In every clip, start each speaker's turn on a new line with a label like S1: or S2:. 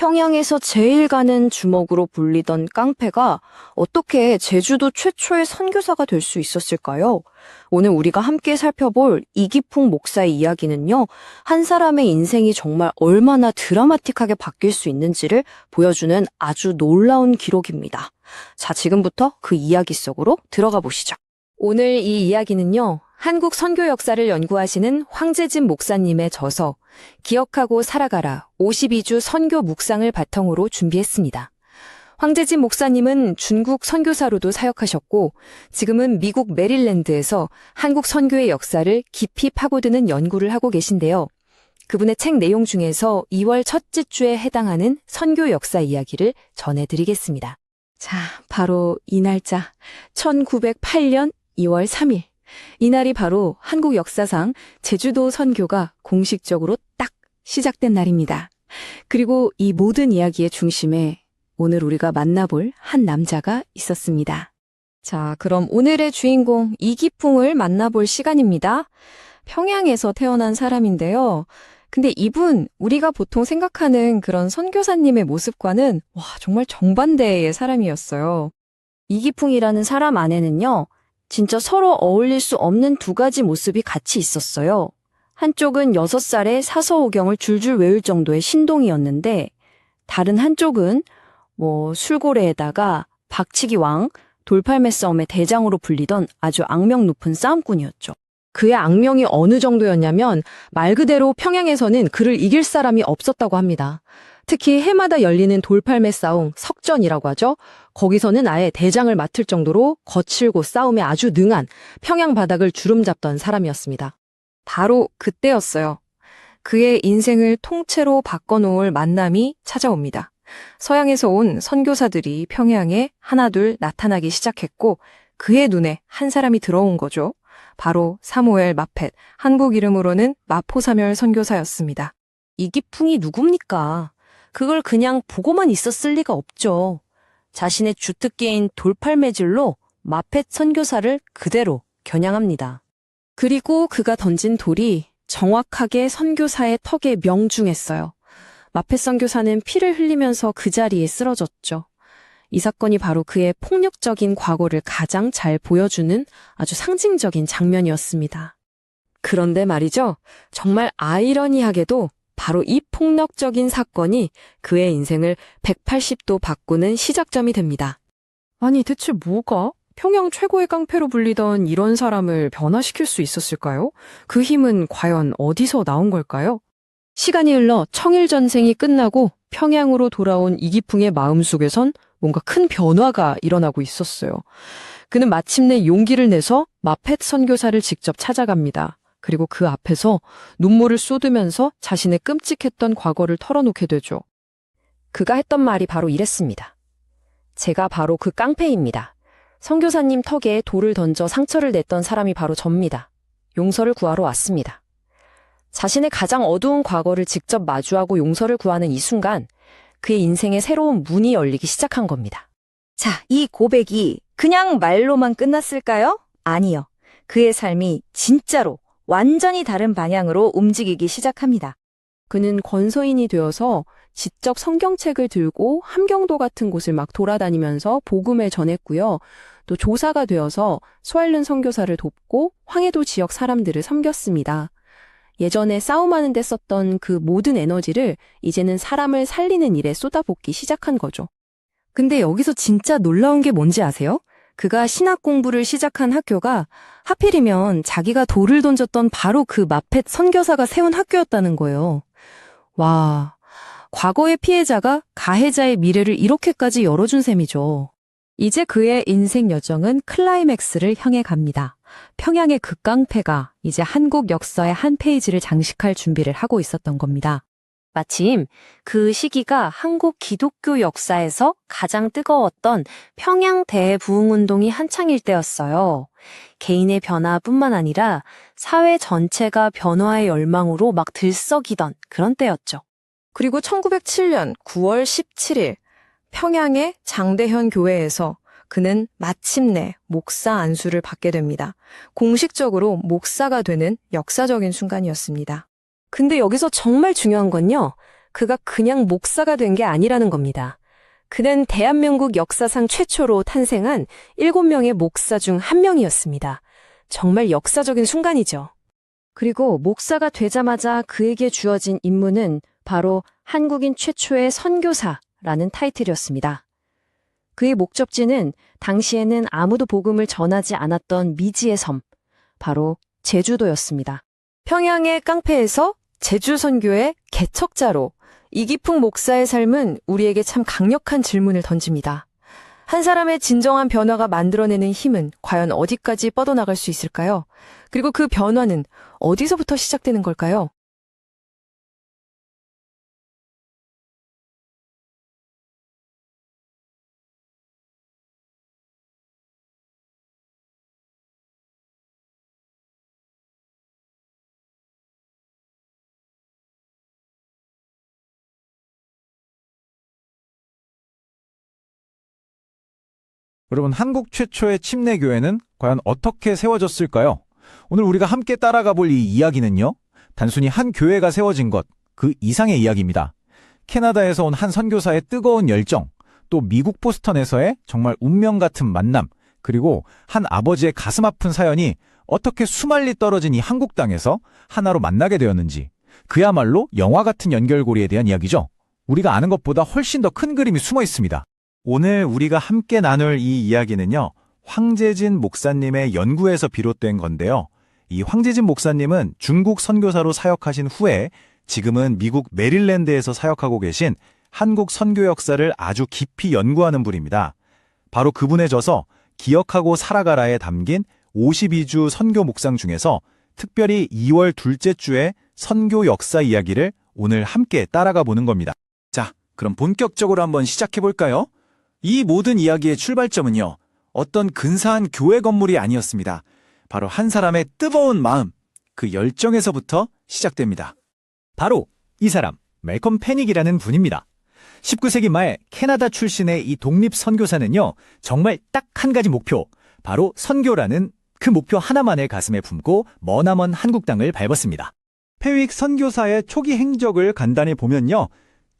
S1: 평양에서 제일 가는 주먹으로 불리던 깡패가 어떻게 제주도 최초의 선교사가 될 수 있었을까요? 오늘 우리가 함께 살펴볼 이기풍 목사의 이야기는요, 한 사람의 인생이 정말 얼마나 드라마틱하게 바뀔 수 있는지를 보여주는 아주 놀라운 기록입니다. 자, 지금부터 그 이야기 속으로 들어가 보시죠. 오늘 이 이야기는요, 한국 선교 역사를 연구하시는 황재진 목사님의 저서, 기억하고 살아가라 52주 선교 묵상을 바탕으로 준비했습니다. 황재진 목사님은 중국 선교사로도 사역하셨고, 지금은 미국 메릴랜드에서 한국 선교의 역사를 깊이 파고드는 연구를 하고 계신데요. 그분의 책 내용 중에서 2월 첫째 주에 해당하는 선교 역사 이야기를 전해드리겠습니다. 자, 바로 이 날짜, 1908년 2월 3일. 이날이 바로 한국 역사상 제주도 선교가 공식적으로 딱 시작된 날입니다. 그리고 이 모든 이야기의 중심에 오늘 우리가 만나볼 한 남자가 있었습니다. 자, 그럼 오늘의 주인공 이기풍을 만나볼 시간입니다. 평양에서 태어난 사람인데요. 근데 이분, 우리가 보통 생각하는 그런 선교사님의 모습과는 와, 정말 정반대의 사람이었어요. 이기풍이라는 사람 안에는요, 진짜 서로 어울릴 수 없는 두 가지 모습이 같이 있었어요. 한쪽은 여섯 살에 사서오경을 줄줄 외울 정도의 신동이었는데, 다른 한쪽은 뭐 술고래에다가 박치기 왕, 돌팔매 싸움의 대장으로 불리던 아주 악명 높은 싸움꾼이었죠. 그의 악명이 어느 정도였냐면 말 그대로 평양에서는 그를 이길 사람이 없었다고 합니다. 특히 해마다 열리는 돌팔매 싸움, 석전이라고 하죠. 거기서는 아예 대장을 맡을 정도로 거칠고 싸움에 아주 능한 평양 바닥을 주름 잡던 사람이었습니다. 바로 그때였어요. 그의 인생을 통째로 바꿔놓을 만남이 찾아옵니다. 서양에서 온 선교사들이 평양에 하나둘 나타나기 시작했고 그의 눈에 한 사람이 들어온 거죠. 바로 사무엘 마펫, 한국 이름으로는 마포사멸 선교사였습니다. 이기풍이 누굽니까? 그걸 그냥 보고만 있었을 리가 없죠. 자신의 주특기인 돌팔매질로 마펫 선교사를 그대로 겨냥합니다. 그리고 그가 던진 돌이 정확하게 선교사의 턱에 명중했어요. 마펫 선교사는 피를 흘리면서 그 자리에 쓰러졌죠. 이 사건이 바로 그의 폭력적인 과거를 가장 잘 보여주는 아주 상징적인 장면이었습니다. 그런데 말이죠. 정말 아이러니하게도 바로 이 폭력적인 사건이 그의 인생을 180도 바꾸는 시작점이 됩니다. 아니, 대체 뭐가 평양 최고의 깡패로 불리던 이런 사람을 변화시킬 수 있었을까요? 그 힘은 과연 어디서 나온 걸까요? 시간이 흘러 청일전생이 끝나고 평양으로 돌아온 이기풍의 마음속에선 뭔가 큰 변화가 일어나고 있었어요. 그는 마침내 용기를 내서 마펫 선교사를 직접 찾아갑니다. 그리고 그 앞에서 눈물을 쏟으면서 자신의 끔찍했던 과거를 털어놓게 되죠. 그가 했던 말이 바로 이랬습니다. 제가 바로 그 깡패입니다. 선교사님 턱에 돌을 던져 상처를 냈던 사람이 바로 접니다. 용서를 구하러 왔습니다. 자신의 가장 어두운 과거를 직접 마주하고 용서를 구하는 이 순간 그의 인생에 새로운 문이 열리기 시작한 겁니다.
S2: 자, 이 고백이 그냥 말로만 끝났을까요? 아니요. 그의 삶이 진짜로 완전히 다른 방향으로 움직이기 시작합니다.
S1: 그는 권서인이 되어서 지적 성경책을 들고 함경도 같은 곳을 막 돌아다니면서 복음을 전했고요. 또 조사가 되어서 소알른 선교사를 돕고 황해도 지역 사람들을 섬겼습니다. 예전에 싸움하는 데 썼던 그 모든 에너지를 이제는 사람을 살리는 일에 쏟아붓기 시작한 거죠. 근데 여기서 진짜 놀라운 게 뭔지 아세요? 그가 신학 공부를 시작한 학교가 하필이면 자기가 돌을 던졌던 바로 그 마펫 선교사가 세운 학교였다는 거예요. 와, 과거의 피해자가 가해자의 미래를 이렇게까지 열어준 셈이죠. 이제 그의 인생 여정은 클라이맥스를 향해 갑니다. 평양의 그 깡패가 이제 한국 역사의 한 페이지를 장식할 준비를 하고 있었던 겁니다. 마침 그 시기가 한국 기독교 역사에서 가장 뜨거웠던 평양 대부흥운동이 한창일 때였어요. 개인의 변화뿐만 아니라 사회 전체가 변화의 열망으로 막 들썩이던 그런 때였죠. 그리고 1907년 9월 17일 평양의 장대현 교회에서 그는 마침내 목사 안수를 받게 됩니다. 공식적으로 목사가 되는 역사적인 순간이었습니다. 근데 여기서 정말 중요한 건요.
S3: 그가 그냥 목사가 된 게 아니라는 겁니다. 그는 대한민국 역사상 최초로 탄생한 7명의 목사 중 한 명이었습니다. 정말 역사적인 순간이죠.
S2: 그리고 목사가 되자마자 그에게 주어진 임무는 바로 한국인 최초의 선교사라는 타이틀이었습니다. 그의 목적지는 당시에는 아무도 복음을 전하지 않았던 미지의 섬, 바로 제주도였습니다.
S3: 평양의 깡패에서 제주 선교의 개척자로 이기풍 목사의 삶은 우리에게 참 강력한 질문을 던집니다. 한 사람의 진정한 변화가 만들어내는 힘은 과연 어디까지 뻗어나갈 수 있을까요? 그리고 그 변화는 어디서부터 시작되는 걸까요?
S4: 여러분, 한국 최초의 침례교회는 과연 어떻게 세워졌을까요? 오늘 우리가 함께 따라가 볼 이 이야기는요, 단순히 한 교회가 세워진 것, 그 이상의 이야기입니다. 캐나다에서 온 한 선교사의 뜨거운 열정, 또 미국 보스턴에서의 정말 운명 같은 만남, 그리고 한 아버지의 가슴 아픈 사연이 어떻게 수말리 떨어진 이 한국 땅에서 하나로 만나게 되었는지, 그야말로 영화 같은 연결고리에 대한 이야기죠. 우리가 아는 것보다 훨씬 더 큰 그림이 숨어 있습니다. 오늘 우리가 함께 나눌 이 이야기는요, 황재진 목사님의 연구에서 비롯된 건데요. 이 황재진 목사님은 중국 선교사로 사역하신 후에 지금은 미국 메릴랜드에서 사역하고 계신 한국 선교 역사를 아주 깊이 연구하는 분입니다. 바로 그분의 저서 기억하고 살아가라에 담긴 52주 선교 묵상 중에서 특별히 2월 둘째 주의 선교 역사 이야기를 오늘 함께 따라가 보는 겁니다. 자, 그럼 본격적으로 한번 시작해 볼까요? 이 모든 이야기의 출발점은요, 어떤 근사한 교회 건물이 아니었습니다. 바로 한 사람의 뜨거운 마음, 그 열정에서부터 시작됩니다. 바로 이 사람, 멜컴 패닉이라는 분입니다. 19세기 말 캐나다 출신의 이 독립 선교사는요, 정말 딱 한 가지 목표, 바로 선교라는 그 목표 하나만을 가슴에 품고 머나먼 한국 땅을 밟았습니다. 페윅 선교사의 초기 행적을 간단히 보면요,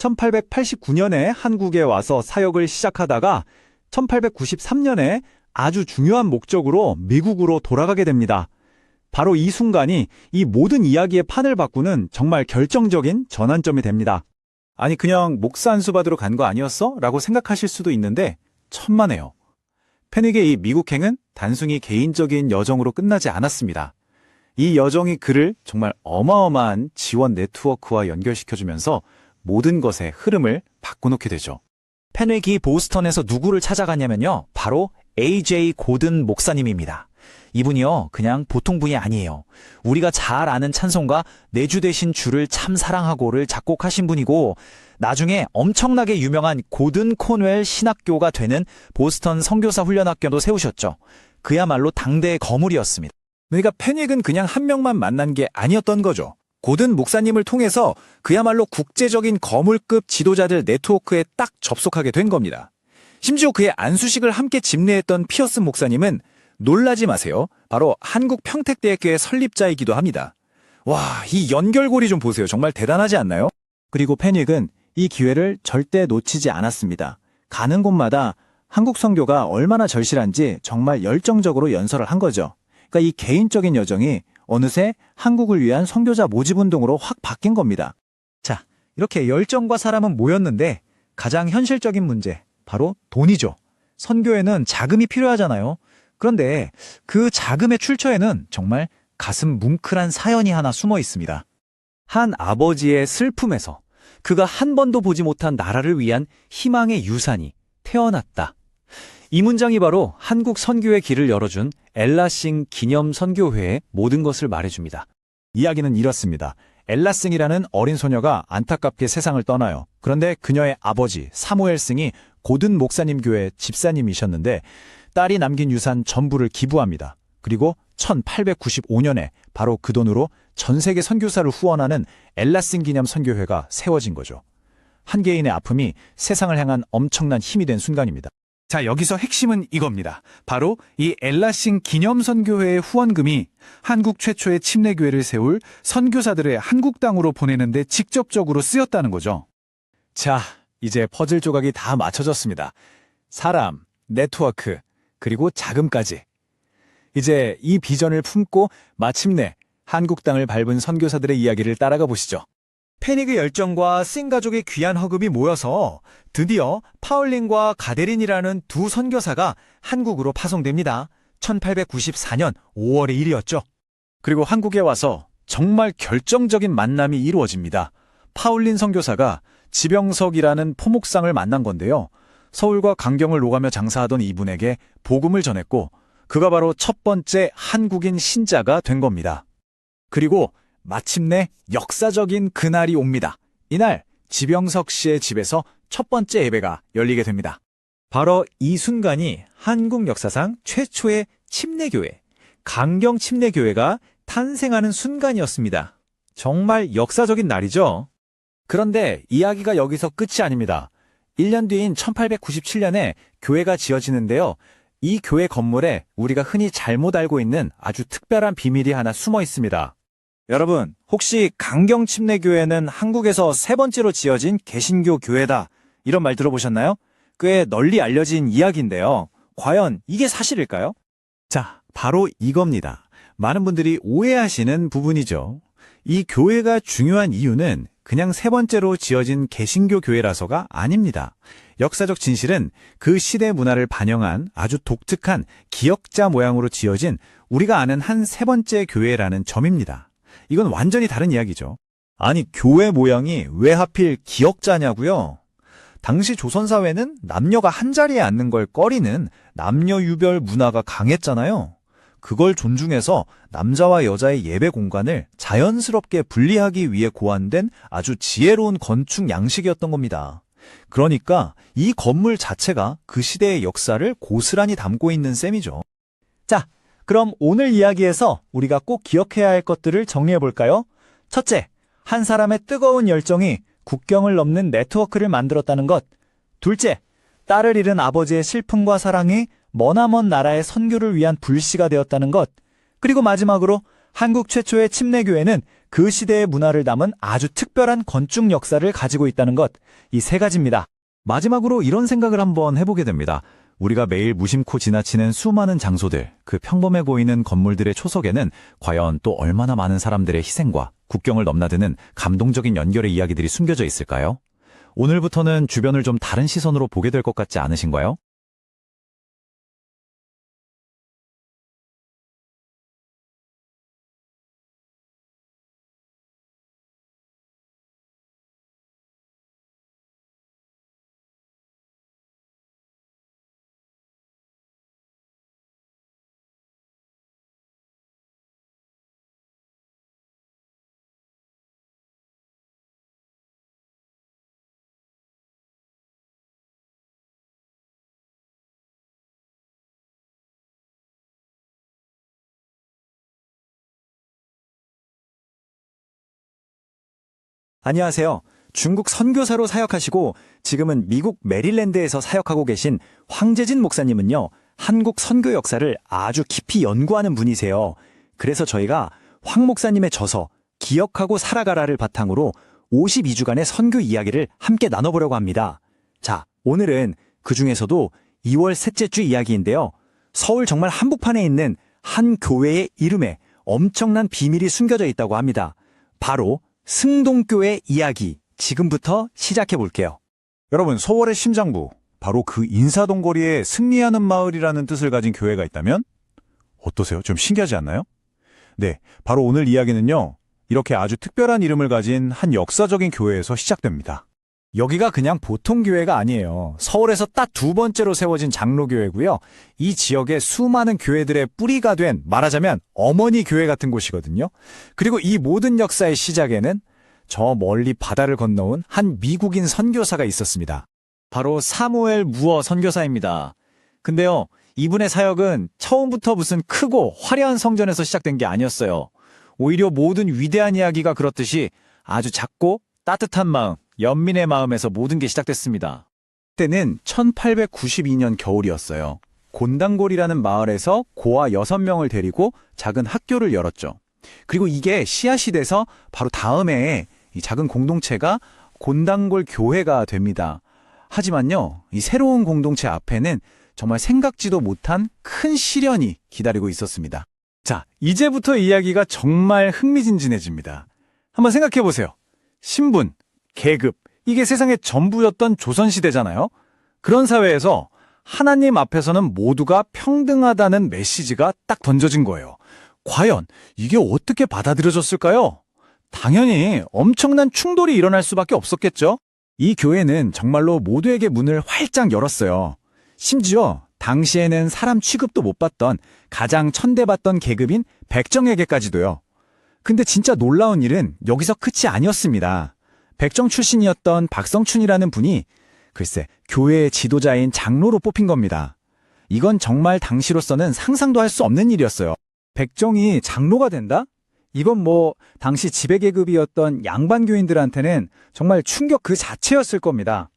S4: 1889년에 한국에 와서 사역을 시작하다가 1893년에 아주 중요한 목적으로 미국으로 돌아가게 됩니다. 바로 이 순간이 이 모든 이야기의 판을 바꾸는 정말 결정적인 전환점이 됩니다. 아니 그냥 목사 안수 받으러 간 거 아니었어? 라고 생각하실 수도 있는데 천만에요. 패닉의 이 미국행은 단순히 개인적인 여정으로 끝나지 않았습니다. 이 여정이 그를 정말 어마어마한 지원 네트워크와 연결시켜주면서 모든 것의 흐름을 바꿔놓게 되죠. 펜웨기 보스턴에서 누구를 찾아가냐면요. 바로 AJ 고든 목사님입니다. 이분이요, 그냥 보통 분이 아니에요. 우리가 잘 아는 찬송가 내주 대신 주를 참 사랑하고를 작곡하신 분이고, 나중에 엄청나게 유명한 고든 코넬 신학교가 되는 보스턴 선교사 훈련학교도 세우셨죠. 그야말로 당대의 거물이었습니다. 그러니까 패닉은 그냥 한 명만 만난 게 아니었던 거죠. 고든 목사님을 통해서 그야말로 국제적인 거물급 지도자들 네트워크에 딱 접속하게 된 겁니다. 심지어 그의 안수식을 함께 집례했던 피어스 목사님은 놀라지 마세요. 바로 한국 평택대학교의 설립자이기도 합니다. 와, 이 연결고리 좀 보세요. 정말 대단하지 않나요? 그리고 패닉은 이 기회를 절대 놓치지 않았습니다. 가는 곳마다 한국 선교가 얼마나 절실한지 정말 열정적으로 연설을 한 거죠. 그러니까 이 개인적인 여정이 어느새 한국을 위한 선교자 모집 운동으로 확 바뀐 겁니다. 자, 이렇게 열정과 사람은 모였는데 가장 현실적인 문제, 바로 돈이죠. 선교에는 자금이 필요하잖아요. 그런데 그 자금의 출처에는 정말 가슴 뭉클한 사연이 하나 숨어 있습니다. 한 아버지의 슬픔에서 그가 한 번도 보지 못한 나라를 위한 희망의 유산이 태어났다. 이 문장이 바로 한국 선교의 길을 열어준 엘라싱 기념 선교회의 모든 것을 말해줍니다. 이야기는 이렇습니다. 엘라싱이라는 어린 소녀가 안타깝게 세상을 떠나요. 그런데 그녀의 아버지 사무엘승이 고든 목사님 교회 집사님이셨는데 딸이 남긴 유산 전부를 기부합니다. 그리고 1895년에 바로 그 돈으로 전 세계 선교사를 후원하는 엘라싱 기념 선교회가 세워진 거죠. 한 개인의 아픔이 세상을 향한 엄청난 힘이 된 순간입니다. 자, 여기서 핵심은 이겁니다. 바로 이 엘라싱 기념선교회의 후원금이 한국 최초의 침례교회를 세울 선교사들의 한국 땅으로 보내는 데 직접적으로 쓰였다는 거죠. 자, 이제 퍼즐 조각이 다 맞춰졌습니다. 사람, 네트워크, 그리고 자금까지. 이제 이 비전을 품고 마침내 한국 땅을 밟은 선교사들의 이야기를 따라가 보시죠. 패닉의 열정과 싱 가족의 귀한 허급이 모여서 드디어 파울린과 가데린이라는 두 선교사가 한국으로 파송됩니다. 1894년 5월의 일이었죠. 그리고 한국에 와서 정말 결정적인 만남이 이루어집니다. 파울린 선교사가 지병석이라는 포목상을 만난 건데요. 서울과 강경을 오가며 장사하던 이분에게 복음을 전했고 그가 바로 첫 번째 한국인 신자가 된 겁니다. 그리고 마침내 역사적인 그날이 옵니다. 이날 지병석 씨의 집에서 첫 번째 예배가 열리게 됩니다. 바로 이 순간이 한국 역사상 최초의 침례교회, 강경 침례교회가 탄생하는 순간이었습니다. 정말 역사적인 날이죠. 그런데 이야기가 여기서 끝이 아닙니다. 1년 뒤인 1897년에 교회가 지어지는데요. 이 교회 건물에 우리가 흔히 잘못 알고 있는 아주 특별한 비밀이 하나 숨어 있습니다. 여러분, 혹시 강경 침례 교회는 한국에서 세 번째로 지어진 개신교 교회다. 이런 말 들어보셨나요? 꽤 널리 알려진 이야기인데요. 과연 이게 사실일까요? 자, 바로 이겁니다. 많은 분들이 오해하시는 부분이죠. 이 교회가 중요한 이유는 그냥 세 번째로 지어진 개신교 교회라서가 아닙니다. 역사적 진실은 그 시대 문화를 반영한 아주 독특한 기역자 모양으로 지어진 우리가 아는 한 세 번째 교회라는 점입니다. 이건 완전히 다른 이야기죠. 아니, 교회 모양이 왜 하필 기역자냐고요? 당시 조선사회는 남녀가 한 자리에 앉는 걸 꺼리는 남녀 유별 문화가 강했잖아요. 그걸 존중해서 남자와 여자의 예배 공간을 자연스럽게 분리하기 위해 고안된 아주 지혜로운 건축 양식이었던 겁니다. 그러니까 이 건물 자체가 그 시대의 역사를 고스란히 담고 있는 셈이죠. 자, 그럼 오늘 이야기에서 우리가 꼭 기억해야 할 것들을 정리해 볼까요? 첫째, 한 사람의 뜨거운 열정이 국경을 넘는 네트워크를 만들었다는 것. 둘째, 딸을 잃은 아버지의 슬픔과 사랑이 머나먼 나라의 선교를 위한 불씨가 되었다는 것. 그리고 마지막으로 한국 최초의 침례교회는 그 시대의 문화를 담은 아주 특별한 건축 역사를 가지고 있다는 것. 이 세 가지입니다. 마지막으로 이런 생각을 한번 해보게 됩니다. 우리가 매일 무심코 지나치는 수많은 장소들, 그 평범해 보이는 건물들의 초석에는 과연 또 얼마나 많은 사람들의 희생과 국경을 넘나드는 감동적인 연결의 이야기들이 숨겨져 있을까요? 오늘부터는 주변을 좀 다른 시선으로 보게 될 것 같지 않으신가요? 안녕하세요. 중국 선교사로 사역하시고 지금은 미국 메릴랜드에서 사역하고 계신 황재진 목사님은요. 한국 선교 역사를 아주 깊이 연구하는 분이세요. 그래서 저희가 황 목사님의 저서 기억하고 살아가라를 바탕으로 52주간의 선교 이야기를 함께 나눠보려고 합니다. 자, 오늘은 그 중에서도 2월 셋째 주 이야기인데요. 서울 정말 한복판에 있는 한 교회의 이름에 엄청난 비밀이 숨겨져 있다고 합니다. 바로 승동교회 이야기 지금부터 시작해 볼게요. 여러분, 서울의 심장부, 바로 그 인사동 거리에 승리하는 마을이라는 뜻을 가진 교회가 있다면 어떠세요? 좀 신기하지 않나요? 네, 바로 오늘 이야기는요. 이렇게 아주 특별한 이름을 가진 한 역사적인 교회에서 시작됩니다. 여기가 그냥 보통 교회가 아니에요. 서울에서 딱 두 번째로 세워진 장로교회고요. 이 지역의 수많은 교회들의 뿌리가 된 말하자면 어머니 교회 같은 곳이거든요. 그리고 이 모든 역사의 시작에는 저 멀리 바다를 건너온 한 미국인 선교사가 있었습니다. 바로 사무엘 무어 선교사입니다. 근데요, 이분의 사역은 처음부터 무슨 크고 화려한 성전에서 시작된 게 아니었어요. 오히려 모든 위대한 이야기가 그렇듯이 아주 작고 따뜻한 마음, 연민의 마음에서 모든 게 시작됐습니다. 때는 1892년 겨울이었어요. 곤당골이라는 마을에서 고아 6명을 데리고 작은 학교를 열었죠. 그리고 이게 씨앗이 돼서 바로 다음에 이 작은 공동체가 곤당골 교회가 됩니다. 하지만요, 이 새로운 공동체 앞에는 정말 생각지도 못한 큰 시련이 기다리고 있었습니다. 자, 이제부터 이야기가 정말 흥미진진해집니다. 한번 생각해 보세요. 신분, 계급, 이게 세상의 전부였던 조선시대잖아요? 그런 사회에서 하나님 앞에서는 모두가 평등하다는 메시지가 딱 던져진 거예요. 과연 이게 어떻게 받아들여졌을까요? 당연히 엄청난 충돌이 일어날 수밖에 없었겠죠? 이 교회는 정말로 모두에게 문을 활짝 열었어요. 심지어 당시에는 사람 취급도 못 받던 가장 천대받던 계급인 백정에게까지도요. 근데 진짜 놀라운 일은 여기서 끝이 아니었습니다. 백정 출신이었던 박성춘이라는 분이 글쎄 교회의 지도자인 장로로 뽑힌 겁니다. 이건 정말 당시로서는 상상도 할 수 없는 일이었어요. 백정이 장로가 된다? 이건 뭐 당시 지배계급이었던 양반교인들한테는 정말 충격 그 자체였을 겁니다.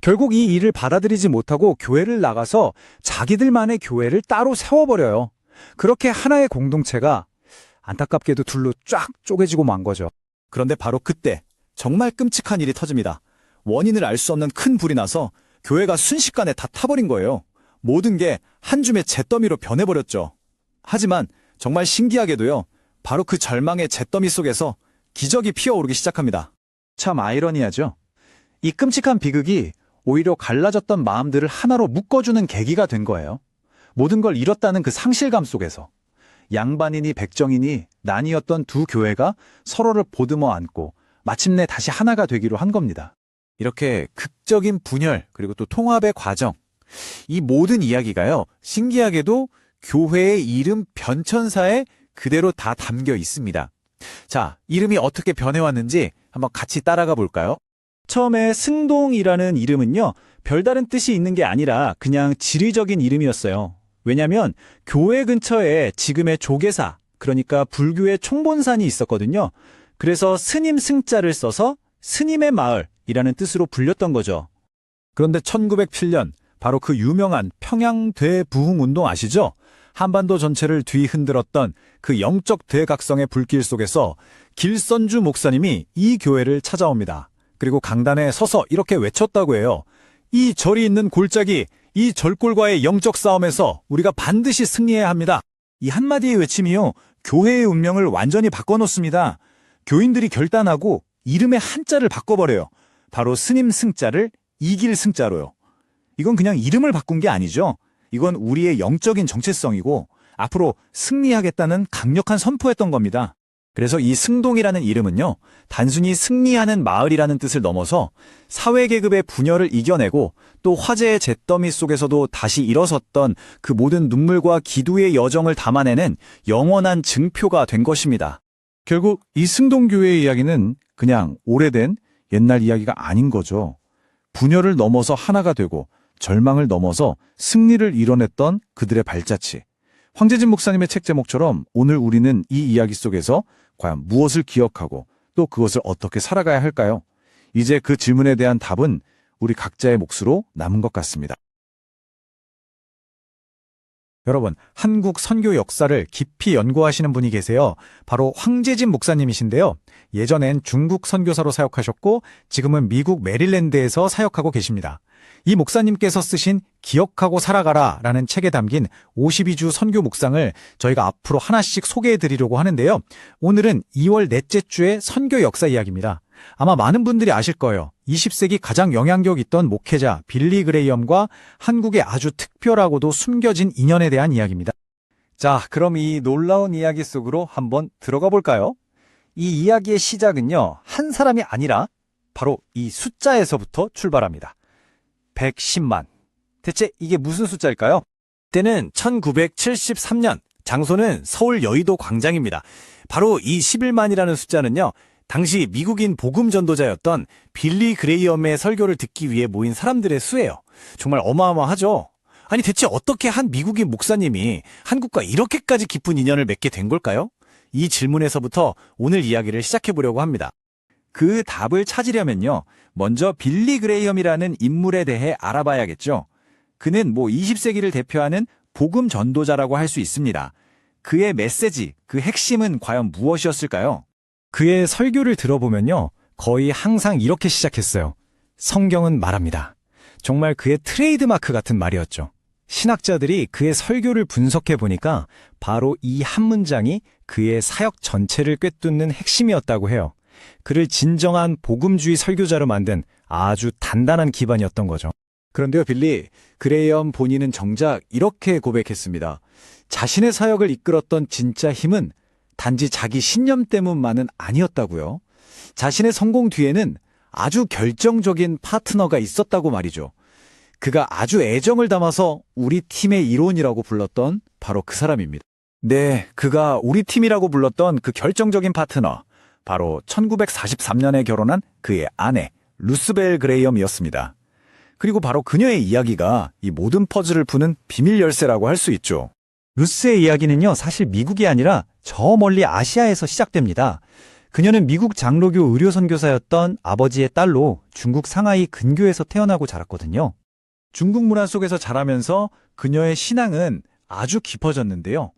S4: 결국 이 일을 받아들이지 못하고 교회를 나가서 자기들만의 교회를 따로 세워버려요. 그렇게 하나의 공동체가 안타깝게도 둘로 쫙 쪼개지고 만 거죠. 그런데 바로 그때 정말 끔찍한 일이 터집니다. 원인을 알 수 없는 큰 불이 나서 교회가 순식간에 다 타버린 거예요. 모든 게 한 줌의 잿더미로 변해버렸죠. 하지만 정말 신기하게도요. 바로 그 절망의 잿더미 속에서 기적이 피어오르기 시작합니다. 참 아이러니하죠? 이 끔찍한 비극이 오히려 갈라졌던 마음들을 하나로 묶어주는 계기가 된 거예요. 모든 걸 잃었다는 그 상실감 속에서 양반이니 백정이니 난이었던 두 교회가 서로를 보듬어 안고 마침내 다시 하나가 되기로 한 겁니다. 이렇게 극적인 분열 그리고 또 통합의 과정 이 모든 이야기가요 신기하게도 교회의 이름 변천사에 그대로 다 담겨 있습니다. 자, 이름이 어떻게 변해왔는지 한번 같이 따라가 볼까요? 처음에 승동이라는 이름은요, 별다른 뜻이 있는 게 아니라 그냥 지리적인 이름이었어요. 왜냐면 교회 근처에 지금의 조계사, 그러니까 불교의 총본산이 있었거든요. 그래서 스님 승자를 써서 스님의 마을이라는 뜻으로 불렸던 거죠. 그런데 1907년 바로 그 유명한 평양 대부흥 운동 아시죠? 한반도 전체를 뒤흔들었던 그 영적 대각성의 불길 속에서 길선주 목사님이 이 교회를 찾아옵니다. 그리고 강단에 서서 이렇게 외쳤다고 해요. 이 절이 있는 골짜기, 이 절골과의 영적 싸움에서 우리가 반드시 승리해야 합니다. 이 한마디의 외침이요, 교회의 운명을 완전히 바꿔놓습니다. 교인들이 결단하고 이름의 한자를 바꿔버려요. 바로 스님 승자를 이길 승자로요. 이건 그냥 이름을 바꾼 게 아니죠. 이건 우리의 영적인 정체성이고 앞으로 승리하겠다는 강력한 선포였던 겁니다. 그래서 이 승동이라는 이름은요, 단순히 승리하는 마을이라는 뜻을 넘어서 사회계급의 분열을 이겨내고 또 화재의 잿더미 속에서도 다시 일어섰던 그 모든 눈물과 기도의 여정을 담아내는 영원한 증표가 된 것입니다. 결국 이 승동교회의 이야기는 그냥 오래된 옛날 이야기가 아닌 거죠. 분열을 넘어서 하나가 되고 절망을 넘어서 승리를 이뤄냈던 그들의 발자취. 황재진 목사님의 책 제목처럼 오늘 우리는 이 이야기 속에서 과연 무엇을 기억하고 또 그것을 어떻게 살아가야 할까요? 이제 그 질문에 대한 답은 우리 각자의 몫으로 남은 것 같습니다. 여러분, 한국 선교 역사를 깊이 연구하시는 분이 계세요. 바로 황재진 목사님이신데요. 예전엔 중국 선교사로 사역하셨고 지금은 미국 메릴랜드에서 사역하고 계십니다. 이 목사님께서 쓰신 기억하고 살아가라 라는 책에 담긴 52주 선교 묵상을 저희가 앞으로 하나씩 소개해 드리려고 하는데요. 오늘은 2월 넷째 주의 선교 역사 이야기입니다. 아마 많은 분들이 아실 거예요. 20세기 가장 영향력 있던 목회자 빌리 그레이엄과 한국의 아주 특별하고도 숨겨진 인연에 대한 이야기입니다. 자, 그럼 이 놀라운 이야기 속으로 한번 들어가 볼까요? 이 이야기의 시작은요, 한 사람이 아니라 바로 이 숫자에서부터 출발합니다. 110만. 대체 이게 무슨 숫자일까요? 때는 1973년, 장소는 서울 여의도 광장입니다. 바로 이 11만이라는 숫자는요, 당시 미국인 복음 전도자였던 빌리 그레이엄의 설교를 듣기 위해 모인 사람들의 수예요. 정말 어마어마하죠? 아니 대체 어떻게 한 미국인 목사님이 한국과 이렇게까지 깊은 인연을 맺게 된 걸까요? 이 질문에서부터 오늘 이야기를 시작해 보려고 합니다. 그 답을 찾으려면요. 먼저 빌리 그레이엄이라는 인물에 대해 알아봐야겠죠. 그는 뭐 20세기를 대표하는 복음 전도자라고 할 수 있습니다. 그의 메시지, 그 핵심은 과연 무엇이었을까요?
S5: 그의 설교를 들어보면요. 거의 항상 이렇게 시작했어요. 성경은 말합니다. 정말 그의 트레이드마크 같은 말이었죠. 신학자들이 그의 설교를 분석해 보니까 바로 이 한 문장이 그의 사역 전체를 꿰뚫는 핵심이었다고 해요. 그를 진정한 복음주의 설교자로 만든 아주 단단한 기반이었던 거죠.
S4: 그런데요, 빌리, 그레이엄 본인은 정작 이렇게 고백했습니다. 자신의 사역을 이끌었던 진짜 힘은 단지 자기 신념 때문만은 아니었다고요. 자신의 성공 뒤에는 아주 결정적인 파트너가 있었다고 말이죠. 그가 아주 애정을 담아서 우리 팀의 일원이라고 불렀던 바로 그 사람입니다. 네, 그가 우리 팀이라고 불렀던 그 결정적인 파트너, 바로 1943년에 결혼한 그의 아내, 루스벨 그레이엄이었습니다. 그리고 바로 그녀의 이야기가 이 모든 퍼즐을 푸는 비밀 열쇠라고 할 수 있죠.
S5: 루스의 이야기는요, 사실 미국이 아니라 저 멀리 아시아에서 시작됩니다. 그녀는 미국 장로교 의료 선교사였던 아버지의 딸로 중국 상하이 근교에서 태어나고 자랐거든요.
S4: 중국 문화 속에서 자라면서 그녀의 신앙은 아주 깊어졌는데요.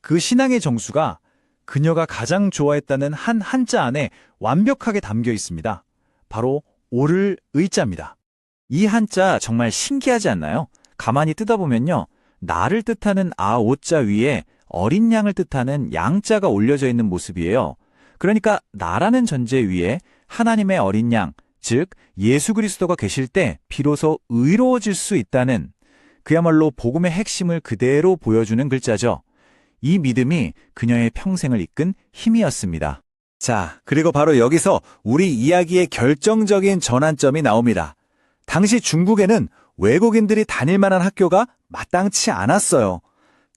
S4: 그 신앙의 정수가 그녀가 가장 좋아했다는 한 한자 안에 완벽하게 담겨 있습니다. 바로 오를 의자입니다. 이 한자 정말 신기하지 않나요? 가만히 뜯어보면요. 나를 뜻하는 아 오자 위에 어린 양을 뜻하는 양자가 올려져 있는 모습이에요. 그러니까 나라는 전제 위에 하나님의 어린 양, 즉 예수 그리스도가 계실 때 비로소 의로워질 수 있다는 그야말로 복음의 핵심을 그대로 보여주는 글자죠. 이 믿음이 그녀의 평생을 이끈 힘이었습니다. 자, 그리고 바로 여기서 우리 이야기의 결정적인 전환점이 나옵니다. 당시 중국에는 외국인들이 다닐 만한 학교가 마땅치 않았어요.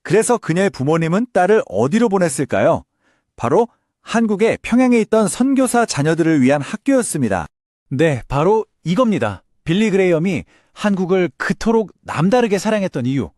S4: 그래서 그녀의 부모님은 딸을 어디로 보냈을까요? 바로 한국의 평양에 있던 선교사 자녀들을 위한 학교였습니다. 네, 바로 이겁니다. 빌리 그레이엄이 한국을 그토록 남다르게 사랑했던 이유.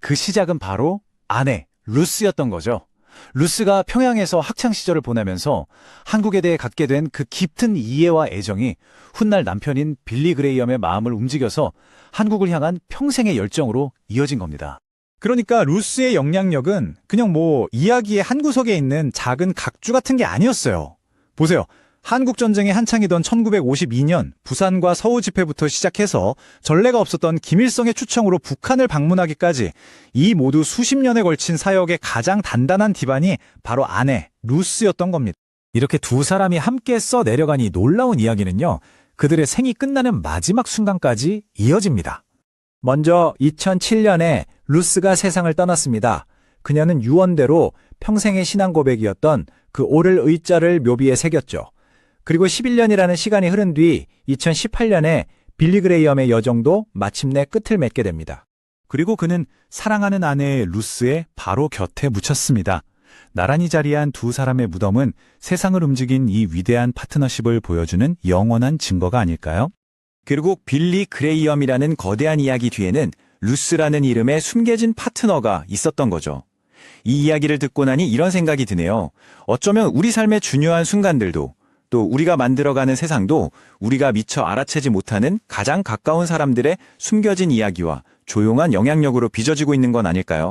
S4: 그 시작은 바로 아내 루스였던 거죠. 루스가 평양에서 학창 시절을 보내면서 한국에 대해 갖게 된 그 깊은 이해와 애정이 훗날 남편인 빌리 그레이엄의 마음을 움직여서 한국을 향한 평생의 열정으로 이어진 겁니다.
S5: 그러니까 루스의 영향력은 그냥 뭐 이야기의 한 구석에 있는 작은 각주 같은 게 아니었어요. 보세요. 한국 전쟁이 한창이던 1952년 부산과 서울 집회부터 시작해서 전례가 없었던 김일성의 추청으로 북한을 방문하기까지 이 모두 수십 년에 걸친 사역의 가장 단단한 기반이 바로 아내 루스였던 겁니다. 이렇게 두 사람이 함께 써 내려가니 놀라운 이야기는요. 그들의 생이 끝나는 마지막 순간까지 이어집니다.
S4: 먼저 2007년에 루스가 세상을 떠났습니다. 그녀는 유언대로 평생의 신앙 고백이었던 그 오를 의자를 묘비에 새겼죠. 그리고 11년이라는 시간이 흐른 뒤 2018년에 빌리 그레이엄의 여정도 마침내 끝을 맺게 됩니다. 그리고 그는 사랑하는 아내 루스의 바로 곁에 묻혔습니다. 나란히 자리한 두 사람의 무덤은 세상을 움직인 이 위대한 파트너십을 보여주는 영원한 증거가 아닐까요? 결국 빌리 그레이엄이라는 거대한 이야기 뒤에는 루스라는 이름의 숨겨진 파트너가 있었던 거죠. 이 이야기를 듣고 나니 이런 생각이 드네요. 어쩌면 우리 삶의 중요한 순간들도 또 우리가 만들어가는 세상도 우리가 미처 알아채지 못하는 가장 가까운 사람들의 숨겨진 이야기와 조용한 영향력으로 빚어지고 있는 건 아닐까요?